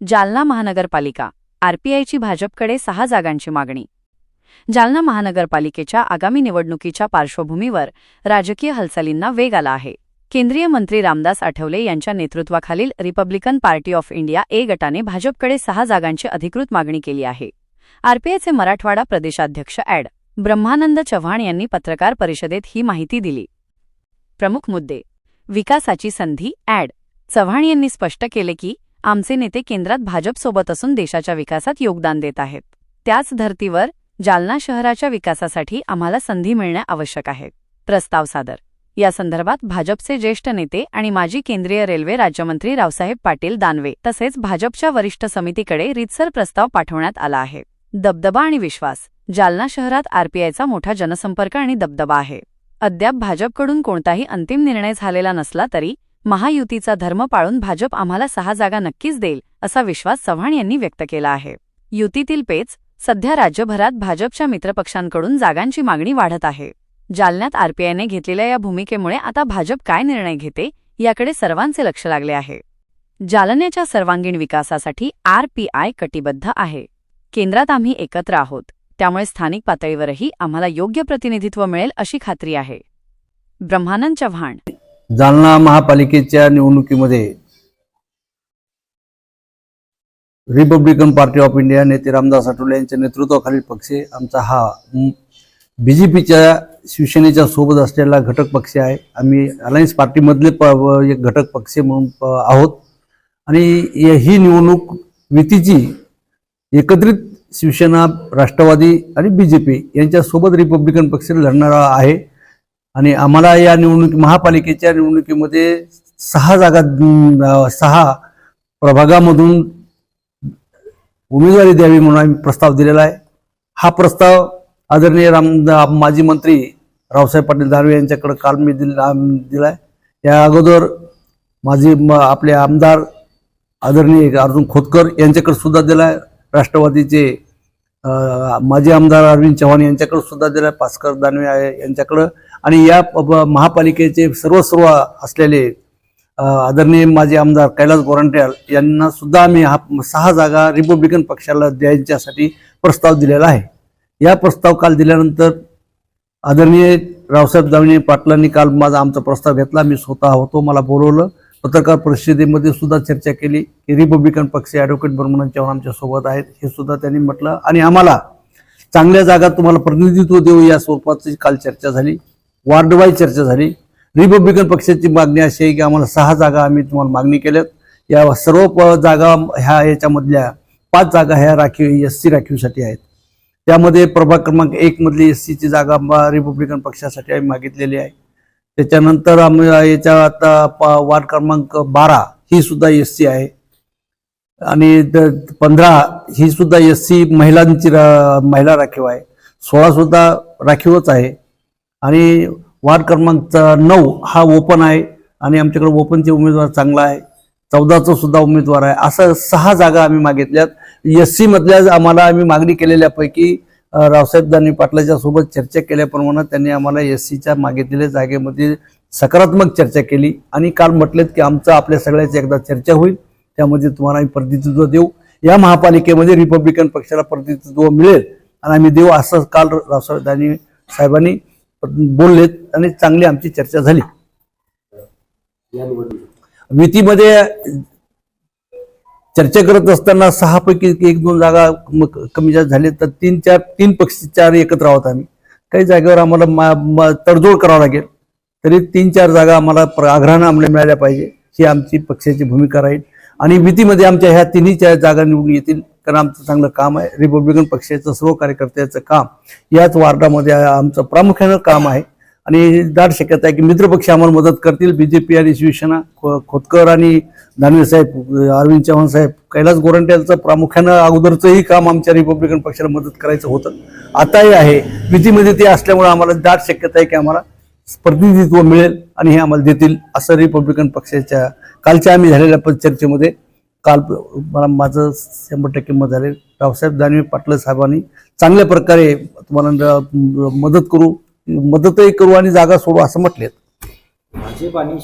जालना महानगरपालिका आरपीआयची भाजपकडे सहा जागांची मागणी. जालना महानगरपालिकेच्या आगामी निवडणुकीच्या पार्श्वभूमीवर राजकीय हालचालींना वेग आला आहे. केंद्रीय मंत्री रामदास आठवले यांच्या नेतृत्वाखालील Republican Party of India A गटाने भाजपकडे सहा जागांची अधिकृत मागणी केली आहे. आरपीआयचे मराठवाडा प्रदेशाध्यक्ष ॲड. ब्रह्मानंद चव्हाण यांनी पत्रकार परिषदेत ही माहिती दिली. प्रमुख मुद्दे. विकासाची संधी ऍड चव्हाण यांनी स्पष्ट केले की आमचे नेते केंद्रात भाजपसोबत असून देशाच्या विकासात योगदान देत आहेत. त्याच धर्तीवर जालना शहराच्या विकासासाठी आम्हाला संधी मिळणे आवश्यक आहे. प्रस्ताव सादर. या संदर्भात भाजपचे ज्येष्ठ नेते आणि माजी केंद्रीय रेल्वे राज्यमंत्री रावसाहेब पाटील दानवे तसेच भाजपच्या वरिष्ठ समितीकडे रितसर प्रस्ताव पाठवण्यात आला आहे. दबदबा आणि विश्वास. जालना शहरात आरपीआयचा मोठा जनसंपर्क आणि दबदबा आहे. अद्याप भाजपकडून कोणताही अंतिम निर्णय झालेला नसला तरी महायुतीचा धर्म पाळून भाजप आम्हाला सहा जागा नक्कीच देईल असा विश्वास चव्हाण यांनी व्यक्त केला आहे. युतीतील पेच सध्या राज्यभरात भाजपच्या मित्रपक्षांकडून जागांची मागणी वाढत आहे. जालन्यात आरपीआयने घेतलेल्या या भूमिकेमुळे आता भाजप काय निर्णय घेते याकडे सर्वांचे लक्ष लागले आहे. जालन्याच्या सर्वांगीण विकासासाठी आरपीआय कटिबद्ध आहे. केंद्रात आम्ही एकत्र आहोत त्यामुळे स्थानिक पातळीवरही आम्हाला योग्य प्रतिनिधित्व मिळेल अशी खात्री आहे. ब्रह्मानंद चव्हाण जालना महापालिकेच्या निवडणुकीमध्ये रिपब्लिकन पार्टी ऑफ इंडिया नेते रामदास आठवले यांच्या नेतृत्वाखालील पक्ष आमचा हा बी जे पीच्या शिवसेनेच्या सोबत असलेला घटक पक्ष आहे. आम्ही अलायन्स पार्टीमधले प एक घटक पक्ष म्हणून आहोत. आणि ही निवडणूक युतीची एकत्रित शिवसेना राष्ट्रवादी आणि बी जे पी यांच्यासोबत रिपब्लिकन पक्ष लढणारा आहे. आणि आम्हाला या निवडणुकी महापालिकेच्या निवडणुकीमध्ये सहा जागा सहा प्रभागामधून उमेदवारी द्यावी म्हणून आम्ही प्रस्ताव दिलेला आहे. हा प्रस्ताव आदरणीय राम माजी मंत्री रावसाहेब पाटील दानवे यांच्याकडे काल मी दिला दिला दिलाय. या अगोदर माझे म- आपले आमदार आदरणीय अर्जुन खोतकर यांच्याकडे सुद्धा दिलाय. राष्ट्रवादीचे माजी आमदार अरविंद चव्हाण यांच्याकडे सुद्धा दिलाय. भास्कर दानवे आहे यांच्याकडं. आणि या प- महापालिकेचे सर्वस्व असलेले आदरणीय माजी आमदार कैलास गोरंट्याल यांना सुद्धा आम्ही हा सहा जागा रिपब्लिकन पक्षाला द्यायच्यासाठी प्रस्ताव दिलेला आहे. या प्रस्ताव काल दिल्यानंतर आदरणीय रावसाहेब दावणे पाटलांनी काल माझा आमचा प्रस्ताव घेतला. मी स्वतः होतो मला बोलवलं. पत्रकार परिषदेमध्ये सुद्धा चर्चा केली की रिपब्लिकन पक्ष ॲडव्होकेट बर्मन चव्हाण आमच्यासोबत आहेत हे सुद्धा त्यांनी म्हटलं. आणि आम्हाला चांगल्या जागा तुम्हाला प्रतिनिधित्व देऊ या स्वरूपाची काल चर्चा झाली. वार्डवाईज चर्चा झाली. रिपब्लिकन पक्षाची मागणी अशी आहे की आम्हाला सहा जागा आम्ही तुम्हाला मागणी केल्यात. या सर्व प- जागा ह्या याच्यामधल्या पाच जागा ह्या राखीव एस सी राखीवसाठी आहेत. त्यामध्ये प्रभाग क्रमांक एक मधली एस सीची जागा रिपब्लिकन पक्षासाठी आम्ही मागितलेली आहे. त्याच्यानंतर आम्ही याच्या आता वार्ड क्रमांक बारा ही सुद्धा एस सी आहे. आणि द- पंधरा ही सुद्धा एस सी महिलांची रा- महिला राखीव आहे. सोळा सुद्धा राखीवच आहे. आणि वार्ड क्रमांक नऊ हा ओपन आहे आणि आमच्याकडे ओपनचे उमेदवार चांगला आहे. चौदाचा सुद्धा उमेदवार आहे. असं सहा जागा आम्ही मागितल्यात. एस सीमधल्या आम्हाला आम्ही मागणी केलेल्यापैकी रावसाहेब दानवे पाटलाच्या सोबत चर्चा केल्याप्रमाणे त्यांनी आम्हाला एस सीच्या मागितलेल्या जागेमध्ये सकारात्मक चर्चा केली आणि काल म्हटलेत की आमचं आपल्या सगळ्याची एकदा चर्चा होईल. त्यामध्ये तुम्हाला आम्ही प्रतिनिधित्व देऊ. या महापालिकेमध्ये रिपब्लिकन पक्षाला प्रतिनिधित्व मिळेल. आणि आम्ही देऊ असं काल रावसाहेब दानवे साहेबांनी बोललेत आणि चांगली आमची चर्चा झाली. युतीमध्ये चर्चा करत असताना सहा पैकी एक दोन जागा कमी जास्त झाले तर तीन चार तीन पक्ष चार एकत्र आहोत आम्ही. काही जागेवर आम्हाला मा- तडजोड करावं लागेल. तरी तीन चार जागा आम्हाला प्र- आग्रहानं आम्हाला मिळाल्या पाहिजे. ही आमची पक्षाची भूमिका राहील. आणि युतीमध्ये आमच्या ह्या तिन्ही चार जागा निवडून येतील. कारण आमचं चांगलं काम आहे. रिपब्लिकन पक्षाचं सर्व कार्यकर्त्याचं काम याच वार्डामध्ये आमचं प्रामुख्यानं काम आहे. आणि दाट शक्यता आहे की मित्रपक्ष आम्हाला मदत करतील. बीजेपी आणि शिवसेना खो- खोतकर आणि दानवे साहेब अरविंद चव्हाण साहेब कैलास गोरंट्यांचं प्रामुख्यानं अगोदरचंही काम आमच्या रिपब्लिकन पक्षाला मदत करायचं होतं. आताही आहे. भीतीमध्ये ते असल्यामुळे आम्हाला दाट शक्यता आहे की आम्हाला प्रतिनिधित्व मिळेल आणि हे आम्हाला देतील असं रिपब्लिकन पक्षाच्या कालच्या आम्ही झालेल्या प- चर्चेमध्ये काल मला माझं शंभर टक्के मत झाले. रावसाहेब दानवे पाटलं साहेबांनी चांगल्या प्रकारे तुम्हाला मदत करू मदतही करू आणि जागा सोडू असं म्हटलेत. भाजप आणि